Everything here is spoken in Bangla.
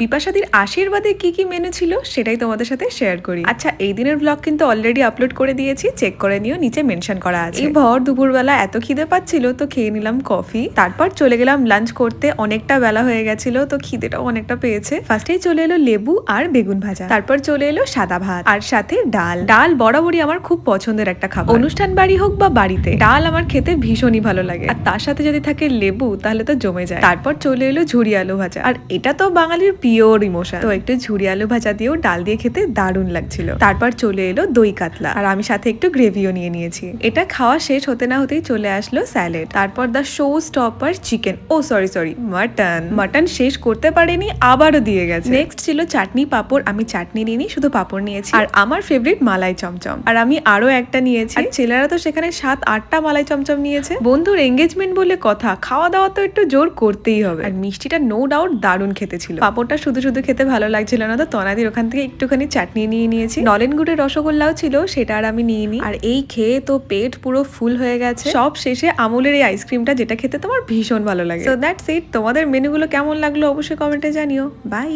বিপাশাদির আশীর্বাদে কি কি মেনু ছিল সেটাই তোমাদের সাথে শেয়ার করি। আচ্ছা এই দিনের ব্লগ কিন্তু অলরেডি আপলোড করে দিয়েছি চেক করে নিও, নিচে মেনশন করা আছে। এই ভর দুপুরবেলা এত খিদে পাচ্ছিল, তো খেয়ে নিলাম কফি তারপর চলে গেলাম লাঞ্চ করতে, অনেকটা বেলা হয়ে গেছিল, তো খিদেটাও অনেকটা পেয়েছে। ফার্স্টেই চলে এলো লেবু আর বেগুন ভাজা। তারপর চলে এলো সাদা ভাত আর সাথে ডাল। ডাল বরাবরই আমার খুব পছন্দের একটা খাবার। অনুষ্ঠান বাড়ি হোক বা বাড়িতে, ডাল আমার খেতে ভীষণই ভালো লাগে। আর তার সাথে যদি থাকে লেবু, তাহলে তো জমে যায়। তারপর চলে এলো ঝুরি আলু ভাজা। আর এটা তো বাঙালির পিওর ইমোশন। তো একটু ঝুড়ি আলু ভাজা দিয়েও ডাল দিয়ে খেতে দারুণ লাগছিল। তারপর চলে এলো দই কাতলা। আর আমি সাথে একটু গ্রেভিও নিয়ে নিয়েছি। এটা খাওয়া শেষ হতে না হতেই চলে আসলো স্যালেড তারপর দা শো স্টপার চিকেন ও সরি সরি মাটন মাটন শেষ করতে পারেনি, আবারও দিয়ে গেছে। নেক্সট ছিল চাটনি পাপড়। আমি চাটনি নিইনি, শুধু পাপড় নিয়েছি। আর আমার ফেভারিট মালাই চমচম। আর আমি আরও একটা নিয়েছি। আর ছেলেরা তো সেখানে সাত, আটটা মালাই চমচম নিয়েছে। বন্ধুর এঙ্গেজমেন্ট বলে কথা খাওয়া দাওয়া তো একটু জোর করতেই হবে। আর মিষ্টিটা নো ডাউট দারুণ খেতে ছিল। পাপড়টা শুধু শুধু খেতে ভালো লাগছিল না তো তনাদির ওখান থেকে একটুখানি চাটনি নিয়ে নিয়েছি। নলেন গুড়ের রসগোল্লাও ছিল, সেটা আর আমি নিয়ে নিই আর এই খেয়ে তো পেট পুরো ফুল হয়ে গেছে। সব শেষে আমুলের এই আইসক্রিমটা, যেটা খেতে তোমার ভীষণ ভালো লাগে। তো দ্যাটস ইট তোমাদের মেনুগুলো কেমন লাগল অবশ্যই কমেন্টে জানিও। বাই